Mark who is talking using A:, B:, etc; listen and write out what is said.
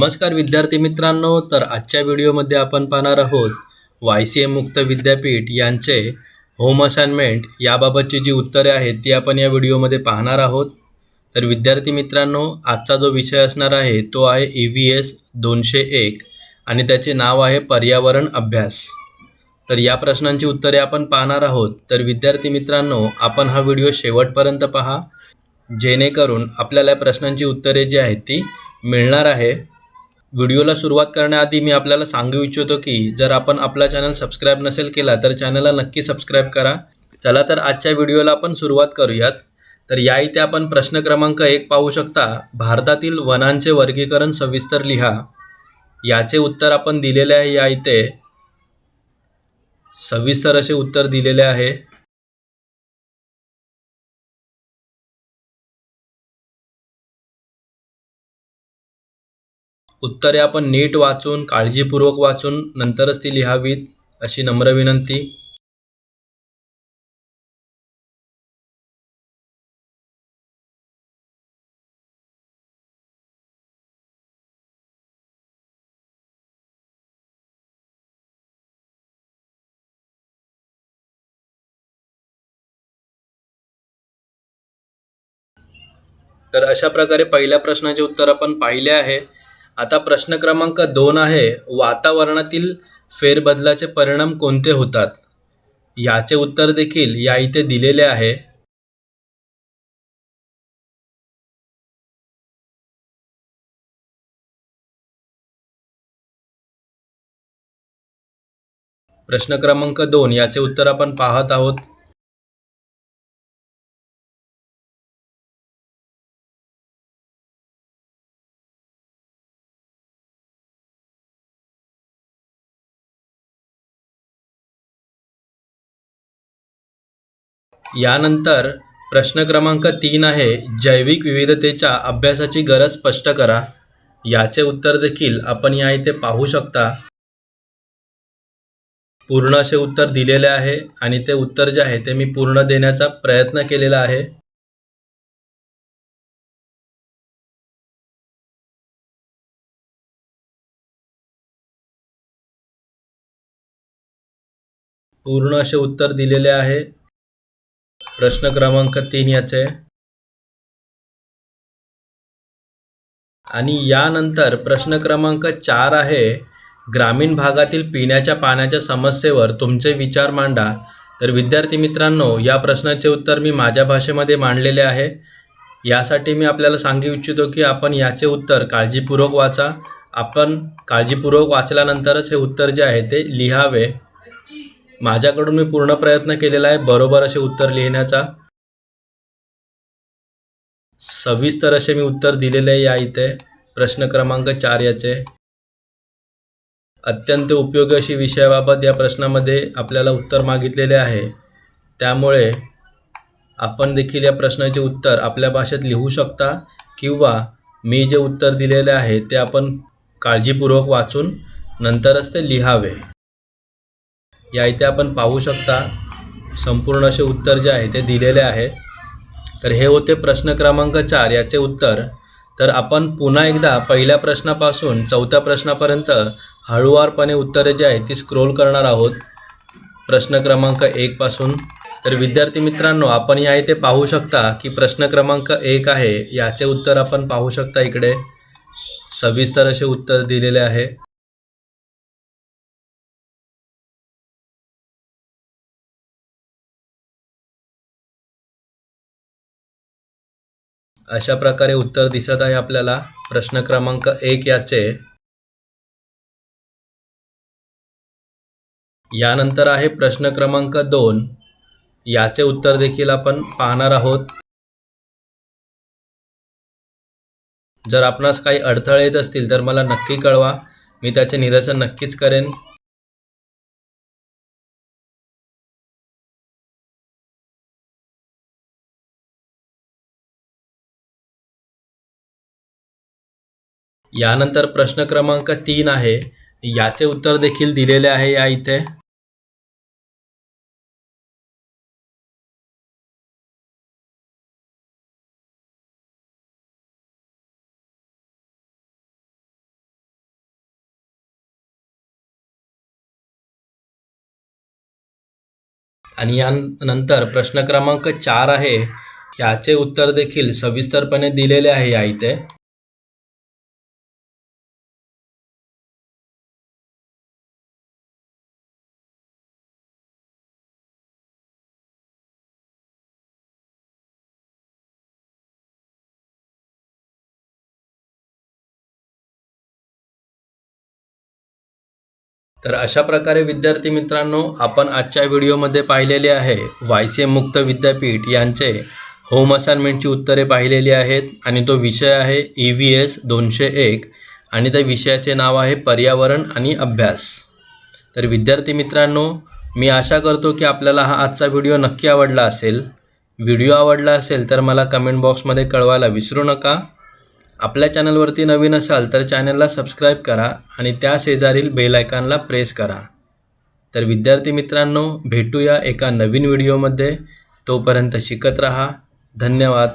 A: नमस्कार विद्यार्थी मित्रांनो तर आजच्या व्हिडिओमध्ये आपण पाहणार आहोत वाय सी एम मुक्त विद्यापीठ यांचे होम असाइनमेंट याबाबतची जी उत्तरे आहेत ती आपण या व्हिडिओमध्ये पाहणार आहोत. तर विद्यार्थी मित्रांनो आजचा जो विषय असणार आहे तो आहे ई व्ही एस दोनशे एक आणि त्याचे नाव आहे पर्यावरण अभ्यास. तर या प्रश्नांची उत्तरे आपण पाहणार आहोत. तर विद्यार्थी मित्रांनो आपण हा व्हिडिओ शेवटपर्यंत पहा. जेणेकरून आपल्याला या प्रश्नांची उत्तरे जी आहेत ती मिळणार आहे. व्हिडिओला सुरुवात करण्याआधी मी आपल्याला सांगू इच्छितो की जर आपण आपला चॅनल सबस्क्राईब नसेल केला तर चॅनलला नक्की सबस्क्राईब करा. चला तर आजच्या व्हिडिओला आपण सुरुवात करूयात. तर या इथे आपण प्रश्न क्रमांक एक पाहू शकता. भारतातील वनांचे वर्गीकरण सविस्तर लिहा. याचे उत्तर आपण दिलेले आहे या इथे सविस्तर असे उत्तर दिलेले आहे. उत्तरे आपण नीट वाचून काळजीपूर्वक वाचून नंतरच ती लिहावीत अशी नम्र विनंती. तर अशा प्रकारे पहिल्या प्रश्नाचे उत्तर आपण पाहिले आहे. आता प्रश्न क्रमांक दोन आहे वातावरणातील फेरबदलाचे परिणाम कोणते होतात? याचे उत्तर देखील या इथे दिलेले आहे. प्रश्न क्रमांक दोन याचे उत्तर आपण पाहत आहोत. यानंतर प्रश्न क्रमांक तीन आहे जैविक विविधतेच्या अभ्यासाची गरज स्पष्ट करा. याचे उत्तर देखील आपण या इथे पाहू शकता. पूर्ण असे उत्तर दिलेले आहे आणि ते उत्तर जे आहे ते मी पूर्ण देण्याचा प्रयत्न केलेला आहे. पूर्ण असे उत्तर दिलेले आहे. प्रश्न क्रमांक तीन याचे. आणि यानंतर प्रश्न क्रमांक चार आहे ग्रामीण भागातील पिण्याच्या पाण्याच्या समस्येवर तुमचे विचार मांडा. तर विद्यार्थी मित्रांनो या प्रश्नाचे उत्तर मी माझ्या भाषेमध्ये मांडलेले आहे. यासाठी मी आपल्याला सांगू इच्छितो की आपण याचे उत्तर काळजीपूर्वक वाचा. आपण काळजीपूर्वक वाचल्यानंतरच हे उत्तर जे आहे ते लिहावे. माझ्याकडून मी पूर्ण प्रयत्न केलेला आहे बरोबर असे उत्तर लिहिण्याचा. सविस्तर असे मी उत्तर दिलेले आहे या इथे. प्रश्न क्रमांक चार याचे. अत्यंत उपयोगी अशी विषयाबाबत या प्रश्नामध्ये आपल्याला उत्तर मागितलेले आहे. त्यामुळे आपण देखील या प्रश्नाचे उत्तर आपल्या भाषेत लिहू शकता किंवा मी जे उत्तर दिलेले आहे ते आपण काळजीपूर्वक वाचून नंतरच ते लिहावे. या इथे आपण पाहू शकता संपूर्ण असे उत्तर जे आहे ते दिलेले आहे. तर हे होते प्रश्न क्रमांक चार याचे उत्तर. तर आपण पुन्हा एकदा पहिल्या प्रश्नापासून चौथ्या प्रश्नापर्यंत हळुवारपणे उत्तरे जी आहेत ती स्क्रोल करणार आहोत. प्रश्न क्रमांक एकपासून तर विद्यार्थी मित्रांनो आपण या इथे पाहू शकता की प्रश्न क्रमांक एक आहे याचे उत्तर आपण पाहू शकता इकडे. सविस्तर असे उत्तर दिलेले आहे. अशा प्रकारे उत्तर दिसत आहे आपल्याला. प्रश्न क्रमांक एक याचे. यानंतर आहे प्रश्न क्रमांक दोन. याचे उत्तर देखील आपण पाहणार आहोत. जर आपणास काही अडथळे येत असतील तर मला नक्की कळवा. मी त्याचे निरसन नक्कीच करेन. यानंतर प्रश्न क्रमांक तीन आहे. याचे उत्तर देखील दिलेले आहे या इथे. आणि यानंतर प्रश्न क्रमांक चार आहे. याचे उत्तर देखील सविस्तरपणे दिलेले आहे या इथे. तर अशा प्रकारे विद्यार्थी मित्रांनो आपण आजच्या व्हिडिओमध्ये पाहिलेले आहे वाय सी एम मुक्त विद्यापीठ यांचे होम असाइनमेंटची उत्तरे पाहिलेली आहेत आणि तो विषय आहे ई व्ही एस दोनशे एक आणि त्या विषयाचे नाव आहे पर्यावरण आणि अभ्यास. तर विद्यार्थी मित्रांनो मी आशा करतो की आपल्याला हा आजचा व्हिडिओ नक्की आवडला असेल. व्हिडिओ आवडला असेल तर मला कमेंट बॉक्समध्ये कळवायला विसरू नका. आपल्या चॅनलवरती नवीन असाल तर चॅनलला सबस्क्राईब करा आणि त्या शेजारील बेल आयकॉनला प्रेस करा. तर विद्यार्थी मित्रांनो भेटूया एका नवीन व्हिडिओमध्ये. तोपर्यंत शिकत रहा. धन्यवाद.